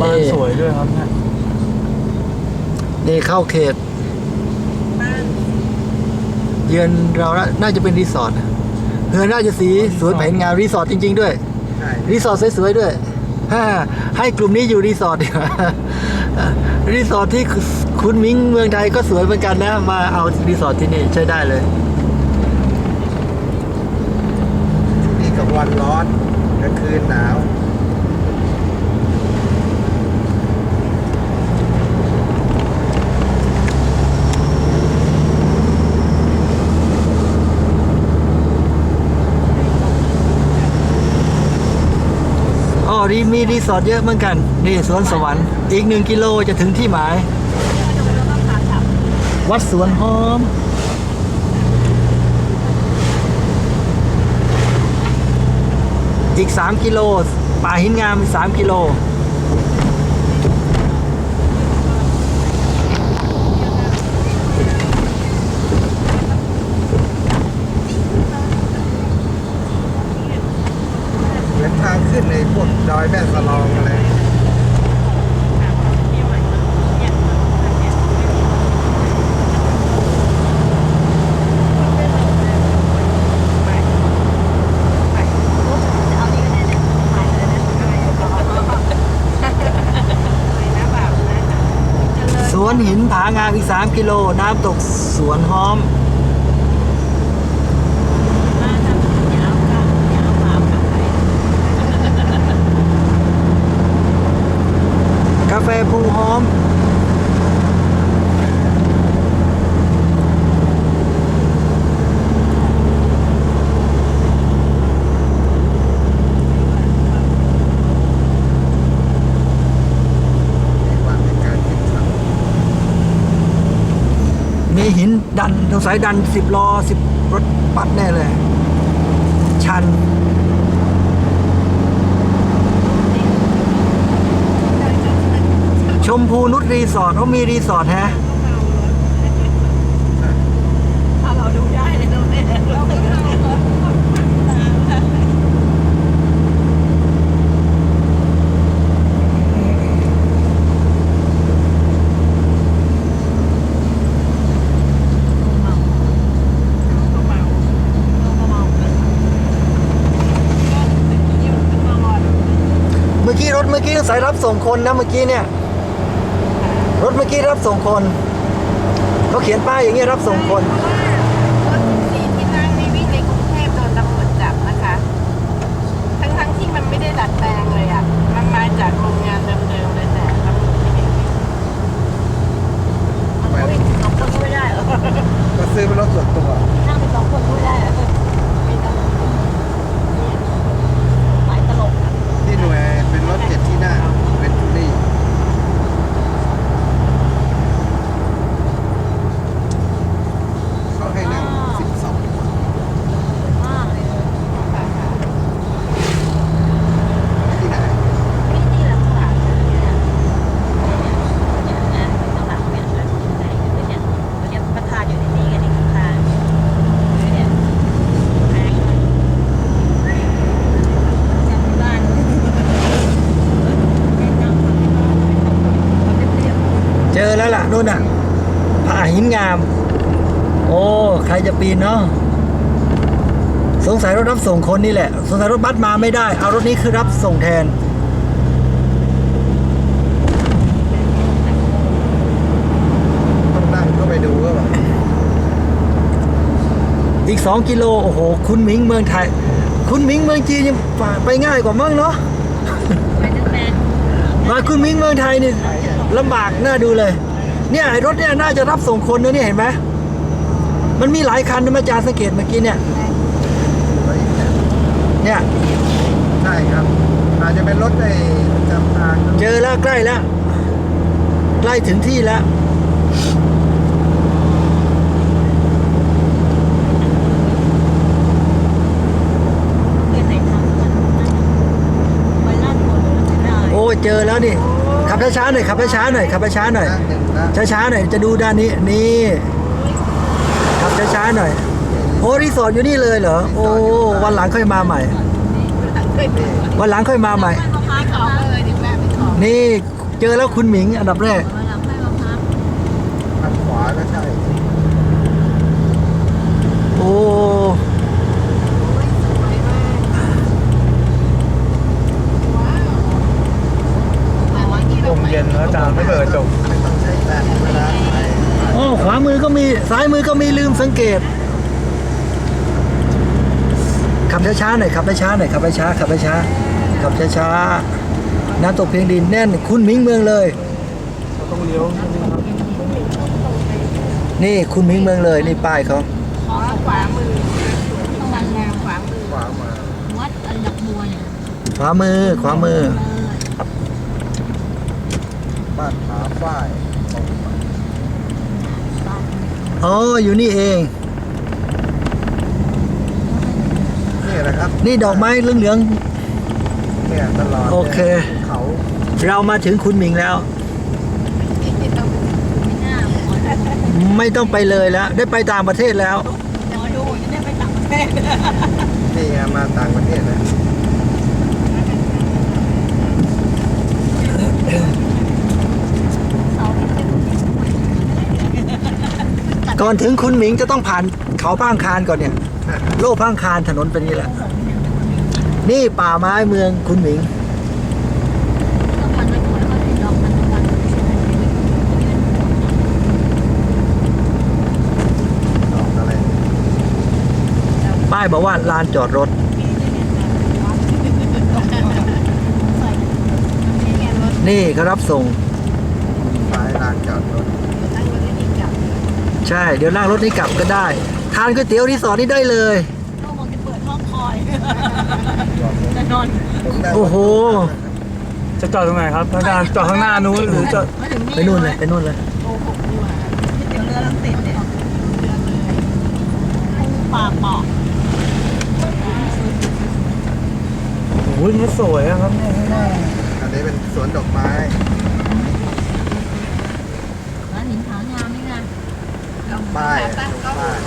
บ้านนี่สวยด้วยครับเนี่ยนี่เข้าเขตบ้านเยือนเราละน่าจะเป็นรีสอร์ทเฮือนราชสีห์สวยแผนงานรีสอร์ทจริง ๆ ด้วย ใช่รีสอร์ทสวยๆด้วยฮ่าให้กลุ่มนี้อยู่รีสอร์ทดีกว่ารีสอร์ทที่คุณมิงเมืองไทยก็สวยเหมือนกันนะ มาเอารีสอร์ทที่นี่ใช้ได้เลย นี่กับวันร้อนกลางคืนหนาว รีมีรีสอร์ทเยอะเหมือนกัน นี่สวนสวรรค์ อีกหนึ่งกิโลจะถึงที่หมาย วัดสวนหอม อีก 3 กิโลป่าหินงาม 3 กิโล เหมือนทาง ขึ้นในพวกดอยแม่สลองอะไรสวนหินผางามอีก 3 กิโล น้ำตกสวนหอม กาแฟภูหอม มีความเป็นการขึ้นเขา มีหินดันตรงสัยดันสิบล้อสิบรถปัดแน่เลย ชันชมพูนุชรีสอร์ทเขามีรีสอร์ทฮะ ถ้าเราดูได้เลยดูได้เราไปดูได้ เมื่อกี้รถเมื่อกี้สายรับส่งคนนะเมื่อกี้เนี่ย รถเมื่อกี้รับส่งคนเขาเขียนป้ายอย่างเงี้ยรับส่งคน รถสีที่นั่งนี่วิ่งในกรุงเทพโดนตำรวจจับนะคะ ทั้งทั้งๆที่มันไม่ได้ดัดแปลงเลยอะ มันมาจากโรงงานเดิมๆเลยแต่ตำรวจไม่ได้วิ่งเอาวิ่งสองคนก็ไม่ได้เหรอ ก็ซื้อเป็นรถส่วนตัว นั่งไปสองคนก็ไม่ได้เหรอมีตำรวจหลายตลกอะ ที่หน่วยเป็นรถเจ็ดที่นั่งเป็นทูรี่เขาให้นั่งสิบสอง มากเลยค่ะค่ะ ที่ไหน นี่นี่แหละค่ะเนี่ยเนี่ยเนี่ยข้างหลังเนี่ยเนี่ยเนี่ยเนี่ยพระธาตุอยู่ในนี้กันนี่ข้างๆเนี่ยแพงเลยจำที่บ้านแนะนำคนที่บ้านเขาเรียบ เจอแล้วล่ะ นู่นน่ะผาหินงาม โอ้ใครจะปีนเนาะสงสัยรถรับส่งคนนี่แหละ สงสัยรถบัสมาไม่ได้ เอารถนี้คือรับส่งแทน ต้องนั่งเข้าไปดูก็แบบอีก 2 กิโล โอ้โห คุณหมิงเมืองไทย คุณหมิงเมืองจีนยังไปง่ายกว่ามั้งเนาะๆไปตั้งแต่มาคุณหมิงเมืองไทยนี่ลำบากน่าดูเลย เนี่ยไอ้รถเนี่ยน่าจะรับส่งคนนะเนี่ยเห็นไหมมันมีหลายคันนะมาจารย์สังเกตเมื่อกี้เนี่ยแล้วอีกแบบเนี่ยใช่ครับ อาจจะเป็นรถในประจำทางเจอแล้วใกล้แล้วใกล้ถึงที่แล้วเรียนไหนทำกันไปลาดบัวหรือไม่ได้โอ้เจอแล้วนี่ขับช้าๆหน่อยขับช้าๆหน่อยขับช้าๆหน่อยนั่งหนึ่งนะ ช้าๆหน่อยจะดูด้านนี้นี่ขับช้าๆหน่อย โอ้รีสอร์ทอยู่นี่เลยเหรอโอ้วันหลังค่อยมาใหม่ วันหลังค่อยมาใหม่มาพาเขาเลยดิแม่ไปขอนี่เจอแล้วคุณหมิงอันดับแรก เวลาไม่มาพัก ทางขวาก็ใช่ โอ้ ลมเย็นแล้วอาจารย์ไม่เปิดกระจก ไม่ต้องใช้แบตเวลาไป โอ้ขวามือก็มี ซ้ายมือก็มีลืมสังเกตขับช้าๆหน่อยขับช้าๆหน่อยขับช้าๆขับช้าๆขับช้าๆน้ำตกเพียงดินแน่น คุณหมิงเมืองเลยต้องเลี้ยวนิดนึงครับนี่คุณหมิงเมืองเลยนี่ป้ายเขาขอขวามือตรงงามขวามือขวามาวัดอันดับบัวเนี่ยขวามือขวามือบ้านผาฝ้ายตรงมา อ๋ออยู่นี่เอง นี่แหละครับนี่ดอกไม้เหลือง เนี่ยตลอดโอเคเขาๆเรามาถึงคุณหมิงแล้วไม่น่าหมอดูไม่ต้องไปเลยแล้ว ได้ไปต่างประเทศแล้วหมอดูจะได้ไปต่างประเทศนี่ไงมาต่างประเทศนะ เสาร์อาทิตย์ ก่อนถึงคุณหมิงจะต้องผ่านเขาพังคานก่อนเนี่ย โลกพังคานถนนเป็นนี้แหละ นี่ป่าไม้เมืองคุณหมิง ป้ายบอกว่าลานจอดรถ นี่เขารับส่ง สายลานจอดรถ ใช่ เดี๋ยวนั่งรถนี้กลับก็ได้ ทานก๋วยเตี๋ยวที่สอนนี้ได้เลยก็คงจะเปิดห้องคอย จะนอนผมได้โอ้โห จะจอดตรงไหนครับอาจารย์จอดข้างหน้านู้นหรือจอดมาถึงไปนู่นเลยไปนู่นเลย โอ้โหดีกว่าเดี๋ยวเรือลังติดเนี่ยป่าปอกโอ้ยมันสวยอะครับเนี่ยข้างหน้าอันนี้เป็นสวนดอกไม้เป้ายป้าย